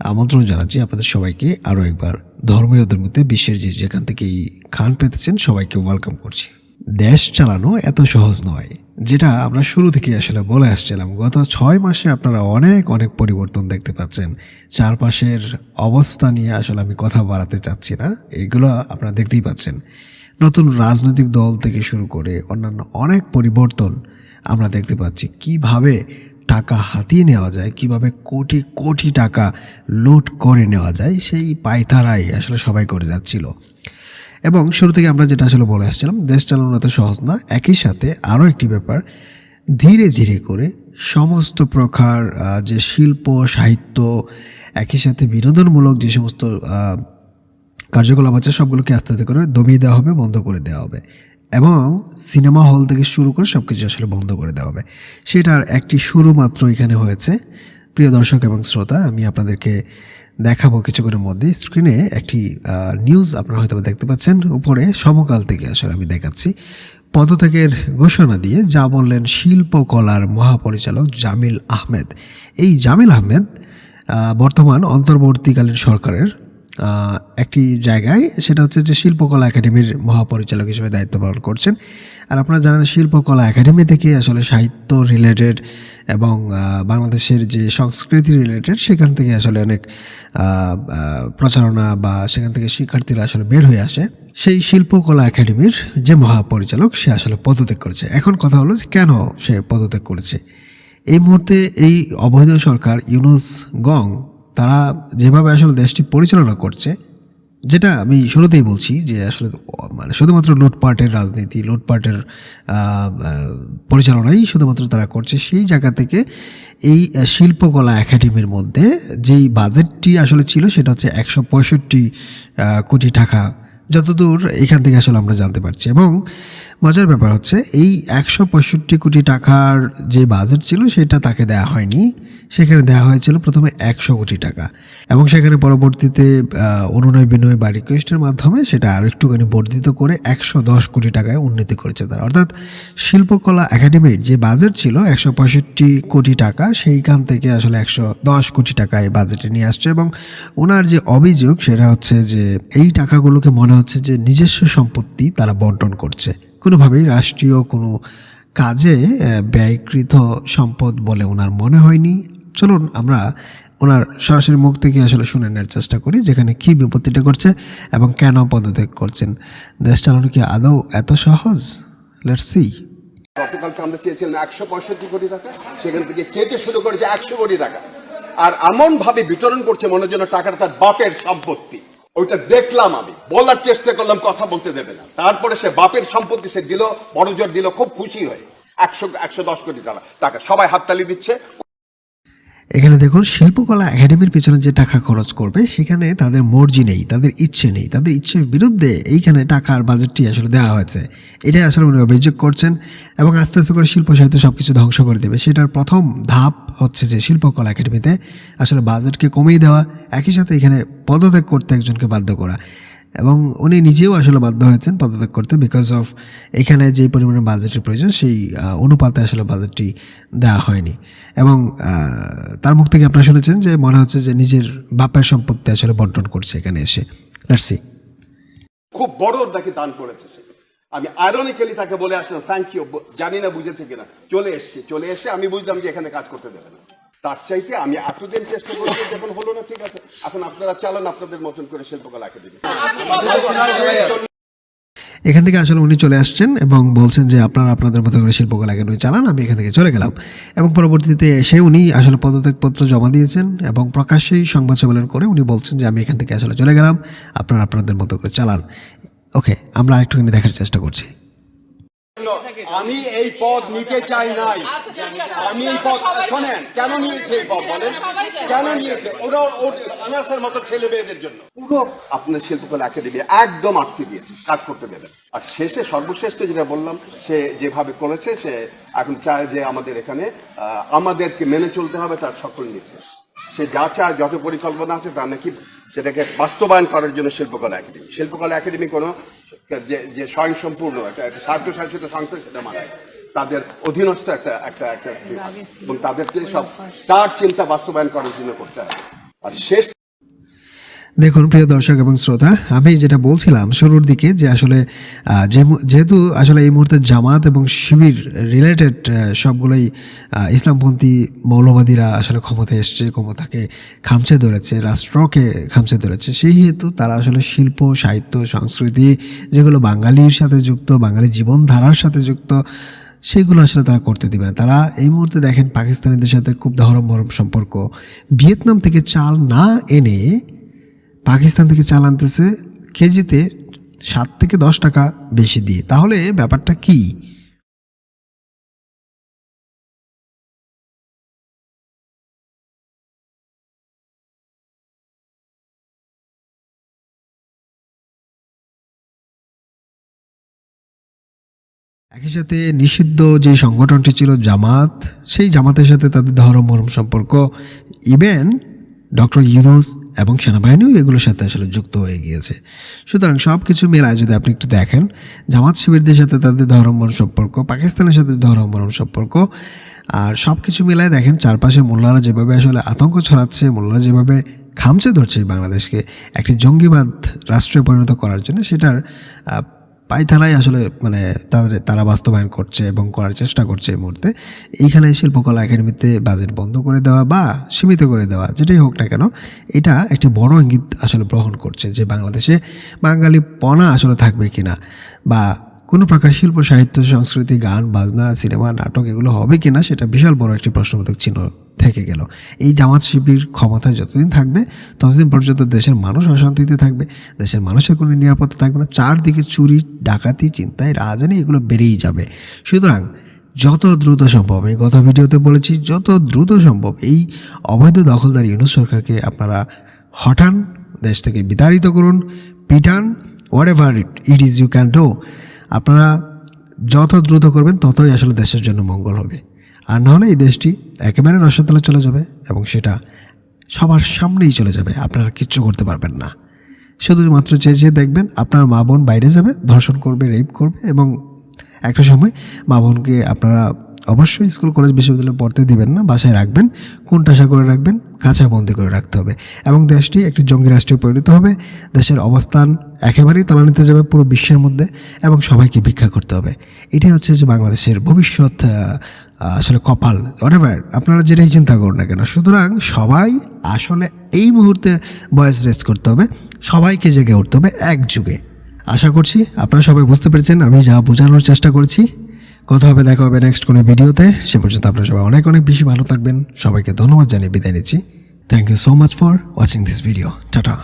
আমন্ত্রণ জানাচ্ছি আপনাদের সবাইকে আরও একবার। ধর্মীয়দের মধ্যে বিশ্বের যে যেখান থেকেই খান পেতেছেন, সবাইকে ওয়েলকাম করছি। দেশ চালানো এত সহজ নয়, যেটা আমরা শুরু থেকে আসলে বলে আসছিলাম। গত ছয় মাসে আপনারা অনেক অনেক পরিবর্তন দেখতে পাচ্ছেন। চারপাশের অবস্থা নিয়ে আসলে আমি কথা বাড়াতে চাচ্ছি না, এগুলো আপনারা দেখতেই পাচ্ছেন। নতুন রাজনৈতিক দল থেকে শুরু করে অন্যান্য অনেক পরিবর্তন আমরা দেখতে পাচ্ছি। কীভাবে টাকা হাতিয়ে নেওয়া যায়, কীভাবে কোটি কোটি টাকা লুট করে নেওয়া যায়, সেই পায়তারাই আসলে সবাই করে যাচ্ছিল। এবং শুরু থেকে আমরা যেটা আসলে বলে আসছিলাম, দেশ চালানো এত সহজ না, একই সাথে আরও একটি ব্যাপার, ধীরে ধীরে করে সমস্ত প্রকার যে শিল্প, সাহিত্য, একই সাথে বিনোদনমূলক যে সমস্ত কার্যকলাপ আছে, সবগুলোকে আস্তে আস্তে করে দমিয়ে দেওয়া হবে, বন্ধ করে দেওয়া হবে। এবং সিনেমা হল থেকে শুরু করে সব কিছু আসলে বন্ধ করে দেওয়া হবে। সেটার একটি শুরু মাত্র এখানে হয়েছে। প্রিয় দর্শক এবং শ্রোতা, আমি আপনাদেরকে দেখাবো কিছুক্ষণের মধ্যে স্ক্রিনে একটি নিউজ আপনারা হয়তো দেখতে পাচ্ছেন। উপরে সমকাল থেকে আসলে আমি দেখাচ্ছি। পদত্যাগের ঘোষণা দিয়ে যা বললেন শিল্পকলার মহাপরিচালক জামিল আহমেদ। এই জামিল আহমেদ বর্তমান অন্তর্বর্তীকালীন সরকারের একটি জায়গায়, সেটা হচ্ছে যে শিল্পকলা একাডেমির মহাপরিচালক হিসেবে দায়িত্ব পালন করছেন। আর আপনারা জানেন, শিল্পকলা একাডেমি থেকে আসলে সাহিত্য রিলেটেড এবং বাংলাদেশের যে সংস্কৃতি রিলেটেড সেখান থেকে আসলে অনেক প্রচারণা বা সেখান থেকে শিক্ষার্থীরা আসলে বের হয়ে আসে। সেই শিল্পকলা একাডেমির যে মহাপরিচালক, সে আসলে পদত্যাগ করেছে। এখন কথা হলো যে কেন সে পদত্যাগ করেছে? এই মুহূর্তে এই অবৈধ সরকার ইউনুস গং তারা যেভাবে আসলে দেশটি পরিচালনা করছে, যেটা আমি শুরুতেই বলছি যে আসলে মানে শুধুমাত্র লুটপাটের রাজনীতি, লুটপাটের পরিচালনাই শুধুমাত্র তারা করছে, সেই জায়গা থেকে এই শিল্পকলা একাডেমির মধ্যে যেই বাজেটটি আসলে ছিল সেটা হচ্ছে একশো পঁয়ষট্টি কোটি টাকা, যতদূর এখান থেকে আসলে আমরা জানতে পারছি। এবং মজার ব্যাপার হচ্ছে, এই একশো পঁয়ষট্টি কোটি টাকার যে বাজেট ছিল, সেটা তাকে দেওয়া হয়নি। সেখানে দেওয়া হয়েছিল প্রথমে একশো কোটি টাকা। এবং সেখানে পরবর্তীতে অনুনয় বিনয় বা রিকোয়েস্টের মাধ্যমে সেটা আরও একটুখানি বর্ধিত করে একশো দশ কোটি টাকায় উন্নতি করেছে তারা। অর্থাৎ শিল্পকলা একাডেমির যে বাজেট ছিল, একশো পঁয়ষট্টি কোটি টাকা, সেইখান থেকে আসলে একশো দশ কোটি টাকায় বাজেটে নিয়ে আসছে। এবং ওনার যে অভিযোগ, সেটা হচ্ছে যে, এই টাকাগুলোকে মনে হচ্ছে যে নিজস্ব সম্পত্তি তারা বন্টন করছে। কোনোভাবেই রাষ্ট্রীয় কোনো কাজে ব্যয়কৃত সম্পদ বলে ওনার মনে হয়নি। চলুন আমরা ওনার সরাসরি মুখ থেকে আসলে শুনে নেওয়ার চেষ্টা করি, যেখানে কী বিপত্তিটা করছে এবং কেন পদত্যাগ করছেন। দেশ চালানো কি আদৌ এত সহজ? লেটস সি গতকালকে আমরা চেয়েছিলাম একশো পঁয়ষট্টি কোটি টাকা, সেখান থেকে কেটে শুরু করেছে একশো কোটি টাকা। আর এমন ভাবে বিতরণ করছে মনে যেন টাকাটা তার বাপের সম্পত্তি। ওইটা দেখলাম আমি। বলার চেষ্টা করলাম, কথা বলতে দেবে না। তারপরে সে বাপের সম্পত্তি সে দিল বড়জোর দিল, খুব খুশি হয়ে। একশো একশো দশ কোটি টাকা। টাকা সবাই হাততালি দিচ্ছে। এখানে দেখুন, শিল্পকলা একাডেমির পিছনে যে টাকা খরচ করবে, সেখানে তাদের মর্জি নেই, তাদের ইচ্ছে নেই, তাদের ইচ্ছের বিরুদ্ধে এইখানে টাকার বাজেটটি আসলে দেওয়া হয়েছে। এটাই আসলে উনি অভিযোগ করছেন এবং আস্তে আস্তে করে শিল্প সাহিত্য সব কিছু ধ্বংস করে দেবে। সেটার প্রথম ধাপ হচ্ছে যে শিল্পকলা একাডেমিতে আসলে বাজেটকে কমিয়ে দেওয়া, একই সাথে এখানে পদত্যাগ করতে একজনকে বাধ্য করা। এবং উনি নিজেও আসলে বাধ্য হয়েছেন পদত্যাগ করতে বিকজ অফ এখানে যে পরিমাণে বাজেটের প্রয়োজন, সেই অনুপাতে আসলে বাজেটটি দেওয়া হয়নি। এবং তার মুখ থেকে আপনারা শুনেছেন যে মনে হচ্ছে যে নিজের বাপের সম্পত্তি আসলে বন্টন করছে এখানে এসে। লেটসি খুব বড় তাকে দান করেছে আমি আয়রনিক্যালি তাকে বলে আসলাম থ্যাংক ইউ জানি না বুঝেছে কিনা। চলে এসছে, চলে এসে আমি বুঝলাম যে এখানে কাজ করতে দেবে না। তার চাইতে আমি এতদিন চেষ্টা করছি, যখন হলো না, ঠিক আছে। এখন আপনারা চালান, আপনাদের মতন করে শিল্পকলা একাডেমি। এখান থেকে আসলে উনি চলে আসছেন এবং বলছেন যে আপনারা আপনাদের মতো করে শিল্পকলা একাডেমি চালান, আমি এখান থেকে চলে গেলাম। এবং পরবর্তীতে এসে উনি আসলে পদত্যাগপত্র জমা দিয়েছেন এবং প্রকাশ্যেই সংবাদ সম্মেলন করে উনি বলছেন যে আমি এখান থেকে আসলে চলে গেলাম, আপনারা আপনাদের মতো করে চালান। ওকে, আমরা আরেকটুখানি দেখার চেষ্টা করছি। আমি এই পদ নিতে চাই নাই। আমি এই পদ শোনেন কেন নিয়েছে এই পদ বলেন? কেন নিয়েছে? ওরা আনাসের মতো ছেলে মেয়েদের জন্য। পুরো আপনার শিল্পকলা একাডেমি একদম আটকে দিয়েছে কাজ করতে দেবেন আর শেষে সর্বশ্রেষ্ঠ যেটা বললাম সে যেভাবে করেছে সে এখন চায় যে আমাদের এখানে আহ, আমাদেরকে মেনে চলতে হবে তার সকল নির্দেশ। সে যা চায় যত পরিকল্পনা আছে তার নাকি সেটাকে বাস্তবায়ন করার জন্য শিল্পকলা একাডেমি। শিল্পকলা একাডেমি কোনো যে যে স্বয়ংসম্পূর্ণ একটা একটা স্বায়ত্তশাসিত সংস্থা সেটা মানায়। তাদের অধীনস্থ একটা একটা একটা এবং তাদেরকে সব তার চিন্তা বাস্তবায়ন করার জন্য করতে হবে আর শেষ দেখুন, প্রিয় দর্শক এবং শ্রোতা, আমি যেটা বলছিলাম শুরুর দিকে যে আসলে যেহেতু আসলে এই মুহূর্তে জামাত এবং শিবির রিলেটেড সবগুলোই ইসলামপন্থী মৌলবাদীরা আসলে ক্ষমতায় এসছে, ক্ষমতাকে খামচে ধরেছে, রাষ্ট্রকে খামচে ধরেছে। সেই হেতু তারা আসলে শিল্প, সাহিত্য, সংস্কৃতি যেগুলো বাঙালির সাথে যুক্ত, বাঙালি জীবনধারার সাথে যুক্ত, সেগুলো আসলে তারা করতে দিবে না। তারা এই মুহূর্তে দেখেন, পাকিস্তানিদের সাথে খুব ধরম মরম সম্পর্ক। ভিয়েতনাম থেকে চাল না এনে পাকিস্তান থেকে চাল আনতেছে, কেজিতে সাত থেকে দশ টাকা বেশি দিয়ে। তাহলে ব্যাপারটা কি? একই সাথে নিষিদ্ধ যে সংগঠনটি ছিল জামাত, সেই জামাতের সাথে তাদের ধর্ম সম্পর্ক ইভেন ডক্টর ইউনুস এবং সেনাবাহিনীও এগুলোর সাথে আসলে যুক্ত হয়ে গিয়েছে। সুতরাং সব কিছু মেলায় যদি আপনি একটু দেখেন, জামাত শিবিরদের সাথে তাদের ধর্ম মরম সম্পর্ক, পাকিস্তানের সাথে ধর্ম মরম সম্পর্ক, আর সব কিছু মিলায় দেখেন চারপাশে মোল্লারা যেভাবে আসলে আতঙ্ক ছড়াচ্ছে, মোল্লারা যেভাবে খামচে ধরছে বাংলাদেশকে, একটি জঙ্গিবাদ রাষ্ট্রে পরিণত করার জন্য, সেটার পায়থানায় আসলে মানে তাদের, তারা বাস্তবায়ন করছে এবং করার চেষ্টা করছে এই মুহূর্তে। এইখানে শিল্পকলা একাডেমিতে বাজেট বন্ধ করে দেওয়া বা সীমিত করে দেওয়া, যেটাই হোক না কেন, এটা একটি বড় ইঙ্গিত আসলে গ্রহণ করছে যে বাংলাদেশে বাঙালি পণা আসলে থাকবে কিনা বা কোনো প্রকার শিল্প, সাহিত্য, সংস্কৃতি, গান, বাজনা, সিনেমা, নাটক এগুলো হবে কিনা সেটা বিশাল বড় একটি প্রশ্নবোধক চিহ্ন থেকে গেল। এই জামাত শিবির ক্ষমতায় যতদিন থাকবে, ততদিন পর্যন্ত দেশের মানুষ অশান্তিতে থাকবে। দেশের মানুষের কোনো নিরাপত্তা থাকবে না। চারদিকে চুরি, ডাকাতি চিন্তায় রাজধানী এগুলো বেড়েই যাবে। সুতরাং যত দ্রুত সম্ভব আমি গত ভিডিওতে বলেছি, যত দ্রুত সম্ভব এই অবৈধ দখলদারি ইউনুস সরকারকে আপনারা হঠান দেশ থেকে বিতাড়িত করুন, পিটান whatever it it is you can do আপনারা যত দ্রুত করবেন, ততই আসলে দেশের জন্য মঙ্গল হবে। আর নাহলে এই দেশটি একেবারে রসাতলে চলে যাবে এবং সেটা সবার সামনেই চলে যাবে। আপনারা কিচ্ছু করতে পারবেন না। শুধুমাত্র চেয়ে চেয়ে দেখবেন আপনার মা বোন বাইরে যাবে, ধর্ষণ করবে রেপ করবে এবং একটা সময় মা বোনকে আপনারা অবশ্যই স্কুল, কলেজ, বিশ্ববিদ্যালয়ে পড়তে দিবেন না, বাসায় রাখবেন, কোনটা আশা করে রাখবেন কাছা বন্দি করে রাখতে হবে। এবং দেশটি একটি জঙ্গি রাষ্ট্রে পরিণত হবে, দেশের অবস্থান একেবারেই তলানিতে যাবে পুরো বিশ্বের মধ্যে, এবং সবাইকে ভিক্ষা করতে হবে। এটাই হচ্ছে যে বাংলাদেশের ভবিষ্যৎ আসলে কপাল অনেভার আপনারা যেটাই চিন্তা করুন না কেন, সুতরাং সবাই আসলে এই মুহূর্তে বয়স রেস করতে হবে, সবাইকে জেগে উঠতে হবে এক যুগে আশা করছি আপনারা সবাই বুঝতে পেরেছেন, আমি যা বোঝানোর চেষ্টা করছি কথা হবে, দেখা হবে নেক্সট কোনো ভিডিওতে। সে পর্যন্ত আপনারা সবাই অনেক অনেক বেশি ভালো থাকবেন। সবাইকে ধন্যবাদ জানিয়ে বিদায় নিচ্ছি। Thank you so much for watching this video tata